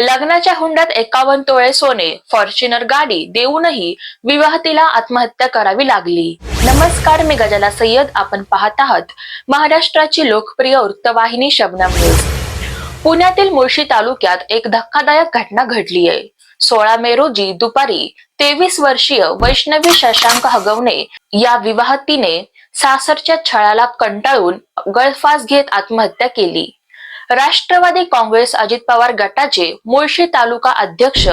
लग्नाच्या हुंड्यात एकावन्न तोळे सोने फॉर्च्युनर गाडी देऊनही विवाहतीला आत्महत्या करावी लागली. नमस्कार मी गजाला सय्यद. आपण पाहत आहात महाराष्ट्राची लोकप्रिय वृत्तवाहिनी शबनम न्यूज. पुण्यातील मुळशी तालुक्यात एक धक्कादायक घटना घडली आहे. सोळा मे रोजी दुपारी तेवीस वर्षीय वैष्णवी शशांक हगवणे या विवाहतीने सासरच्या छळाला कंटाळून गळफास घेत आत्महत्या केली. राष्ट्रवादी काँग्रेस अजित पवार गटाचे मुळशी तालुका अध्यक्ष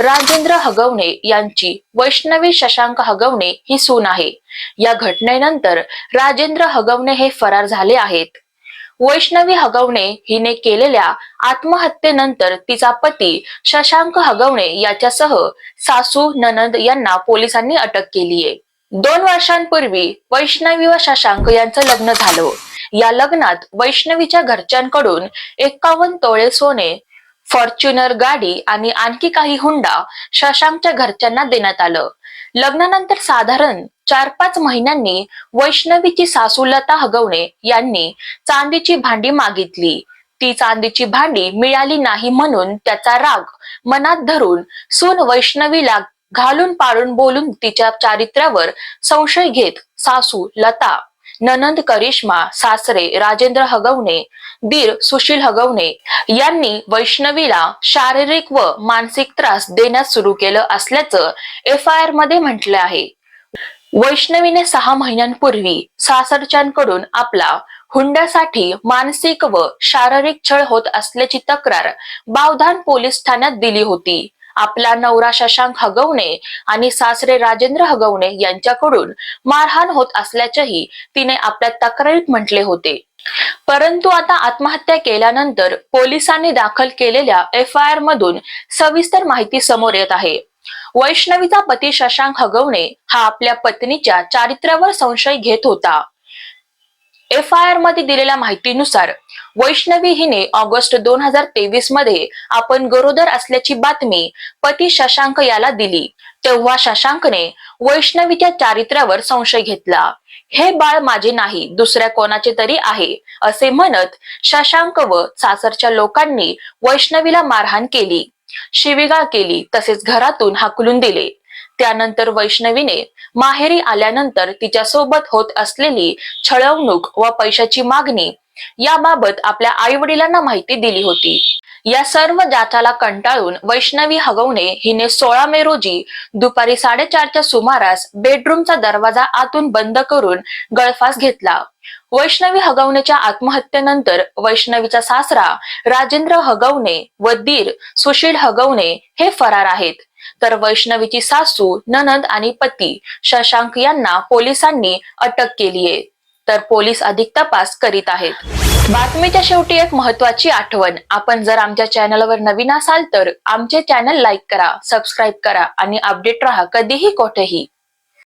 राजेंद्र हगवणे यांची वैष्णवी शशांक हगवणे ही सून आहे. या घटनेनंतर राजेंद्र हगवणे हे फरार झाले आहेत. वैष्णवी हगवणे हिने केलेल्या आत्महत्येनंतर तिचा पती शशांक हगवणे याच्यासह सासू ननंद यांना पोलिसांनी अटक केली आहे दोन वर्षांपूर्वी वैष्णवी व शशांक यांचं लग्न झालं. या लग्नात वैष्णवीच्या घरच्यांकडून एकावन्न तोळे सोने फॉर्च्युनर गाडी आणि आणखी काही हुंडा शशांकच्या घरच्यांना देण्यात आलं. लग्नानंतर साधारण चार पाच महिन्यांनी वैष्णवीची सासू लता हगवणे यांनी चांदीची भांडी मागितली. ती चांदीची भांडी मिळाली नाही म्हणून त्याचा राग मनात धरून सून वैष्णवीला घालून पाडून बोलून तिच्या चारित्र्यावर संशय घेत सासू लता ननंद करिश्मा सासरे राजेंद्र हगवणे दीर सुशील हगवणे यांनी वैष्णवीला शारीरिक व मानसिक त्रास देण्यास सुरू केलं असल्याचं एफ आय आरमध्ये म्हटलं आहे. वैष्णवीने सहा महिन्यांपूर्वी सासरच्यांकडून आपला हुंड्यासाठी मानसिक व शारीरिक छळ होत असल्याची तक्रार बावधान पोलीस ठाण्यात दिली होती. आपला नवरा शशांक हगवणे आणि सासरे राजेंद्र हगवणे यांच्याकडून मारहाण होत असल्याचेही तिने आपल्या तक्रारीत म्हटले होते. परंतु आता आत्महत्या केल्यानंतर पोलिसांनी दाखल केलेल्या एफ आय आर मधून सविस्तर माहिती समोर येत आहे. वैष्णवीचा पती शशांक हगवणे हा आपल्या पत्नीच्या चारित्र्यावर संशय घेत होता. एफ आय आरमध्ये दिलेल्या माहितीनुसार वैष्णवी हिने ऑगस्ट दोन हजार तेवीसमध्ये आपण गरोदर असल्याची बातमी पती शशांक याला दिली. तेव्हा शशांकने वैष्णवीच्या चारित्र्यावर संशय घेतला. हे बाळ माझे नाही दुसऱ्या कोणाचे तरी आहे असे म्हणत शशांक व सासरच्या लोकांनी वैष्णवीला मारहाण केली. शिवीगाळ केली तसेच घरातून हाकलून दिले. त्यानंतर वैष्णवीने माहेरी आल्यानंतर तिच्या सोबत होत असलेली छळवणूक व पैशाची मागणी याबाबत आपल्या आई वडिलांना माहिती दिली होती. या सर्व जाचाला कंटाळून वैष्णवी हगवणे हिने सोळा मे रोजी दुपारी साडेचारच्या सुमारास बेडरूमचा दरवाजा आतून बंद करून गळफास घेतला. वैष्णवी हगवणेच्या आत्महत्येनंतर वैष्णवीचा सासरा राजेंद्र हगवणे व दीर सुशील हगवणे हे फरार आहेत. तर वैष्णवीची सासू ननद आणि पती शशांक यांना पोलिसांनी अटक केली आहे. तर पोलीस अधिक तपास करीत आहेत. बातमीच्या शेवटी एक महत्वाची आठवण. आपण जर आमच्या चॅनलवर नवीन असाल तर आमचे चॅनल लाईक करा सबस्क्राईब करा आणि अपडेट राहा कधीही कोठेही.